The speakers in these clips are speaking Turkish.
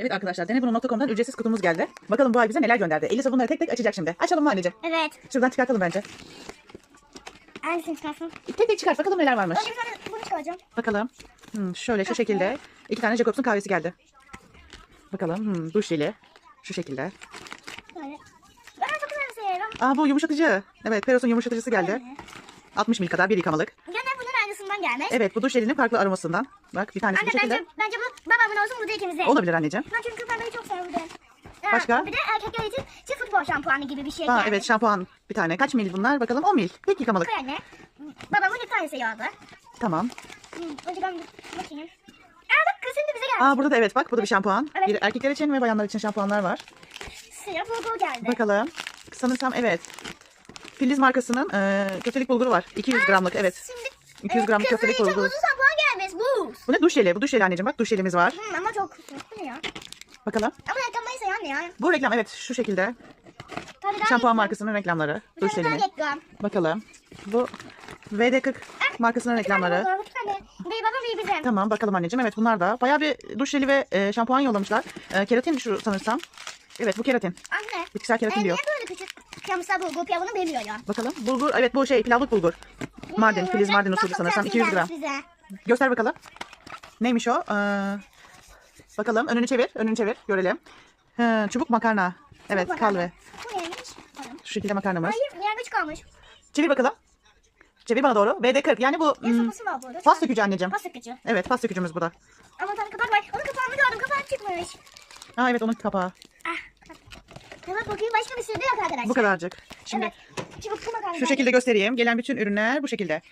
Evet arkadaşlar denebunum.com'dan ücretsiz kutumuz geldi. Bakalım bu ay bize neler gönderdi. Elisa bunları tek tek açacak şimdi. Açalım mı anneciğim? Evet. Şuradan çıkartalım bence. Hangisini çıkarsın? Tek tek çıkart bakalım neler varmış. Önce bir tane bunu çıkaracağım. Bakalım. Hmm, şöyle şu şekilde. iki tane Jacobs'un kahvesi geldi. Bakalım. Hmm, duş jeli. Şu şekilde. Böyle. Ben çok güzel bir şey. Aa bu yumuşatıcı. Evet Peros'un yumuşatıcısı geldi. 60 mil kadar bir yıkamalık. Gene gelmiş. Evet bu duş jelinin farklı aromasından. Bak bir tanesi Anne bu şekilde. bence, bence bu babamın olsun bu da ikimizin. Olabilir anneciğim. Ben çünkü pembeyi çok seviyorum. Ha, Başka? Bir de erkekler için çift futbol şampuanı gibi bir şey Aa geldi. evet şampuan bir tane. Kaç mil bunlar? Bakalım 10 mil. Tek yıkamalık. Böyle. Babamın bir tanesi yağdı. Tamam. Önce ben bakayım. Aa bak kızın da bize geldi. Aa burada da evet bak burada bir şampuan. Evet. Bir erkekler için ve bayanlar için şampuanlar var. Siyah bulgur geldi. Bakalım. Sanırsam evet. Filiz markasının e, köftelik bulguru var. 200 gramlık evet. Şimdi 200 gramlık kızın köftelik için bulgur. uzun şampuan gelmiş. Bu. Bu ne duş jeli? Bu duş jeli anneciğim bak duş jelimiz var. Hı, ama çok kötü ya. Bakalım. Ama reklamdaysa yani ya. Bu reklam evet şu şekilde. Tabii Şampuan markasının reklamları. Bir Duş reklam. Bakalım. Bu VD40 markasının reklamları. Tamam bakalım anneciğim. Evet bunlar da. Bayağı bir duş jeli ve e, şampuan yollamışlar. E, keratin şu sanırsam. Evet bu keratin. Anne. Bitkisel E, keratin niye diyor. böyle küçük kamışlar bulgur pilavını bilmiyor ya? Bakalım. Bulgur. Evet bu şey pilavlık bulgur. Mardin. Filiz Mardin usulü sanırsam. güzel 200 gram. Bize. Göster bakalım. Neymiş o? Ee, bakalım önünü çevir. Önünü çevir. Görelim. He, çubuk makarna. Evet Bak, kalve. Bu neymiş? Şu şekilde makarnamız. Hayır yengeç kalmış. Çevir bakalım. Çevir bana doğru. VD40 yani bu Ne hmm, sopası var burada? anneciğim. Pas sıkıcı. Evet fas sökücümüz bu da. Ama tabii kapak var. Onun kapağını gördüm. Kapağı çıkmış. Aa evet onun kapağı. Ah. Hemen bakayım başka bir sürü yok arkadaşlar. Bu kadarcık. Şimdi Evet. Şu şekilde göstereyim. Gelen bütün ürünler bu şekilde.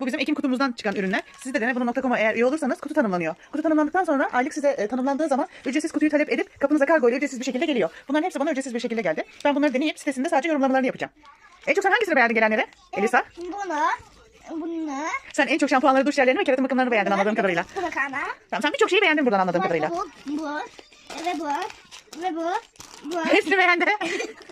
Bu bizim Ekim kutumuzdan çıkan ürünler. Siz de denebunum.com'a eğer üye olursanız kutu tanımlanıyor. Kutu tanımlandıktan sonra aylık size e, tanımlandığı zaman ücretsiz kutuyu talep edip kapınıza kargo ile ücretsiz bir şekilde geliyor. Bunların hepsi bana ücretsiz bir şekilde geldi. Ben bunları deneyip sitesinde sadece yorumlamalarını yapacağım. En çok sen hangisini beğendin gelenlere? Elisa? Bunu. Bunu. Sen en çok şampuanları, duş jellerini ve keratin bakımlarını beğendin anladığım kadarıyla. Bu makarna. Tamam sen birçok şeyi beğendin buradan anladığım kadarıyla. Bu. Bu. Ve bu. Ve bu. Bu. Hepsini beğendi.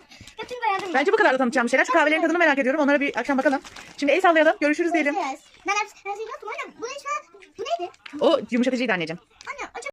Hepsini beğendim. Bence bu kadar da tanıtacağım şeyler. Şu kahvelerin tadını merak ediyorum. Onlara bir akşam bakalım. Şimdi el sallayalım. Görüşürüz diyelim. Görüşürüz. Ben hepsi, her şeyi yaptım. Aynen. Bu neydi? O yumuşatıcıydı anneciğim. Anne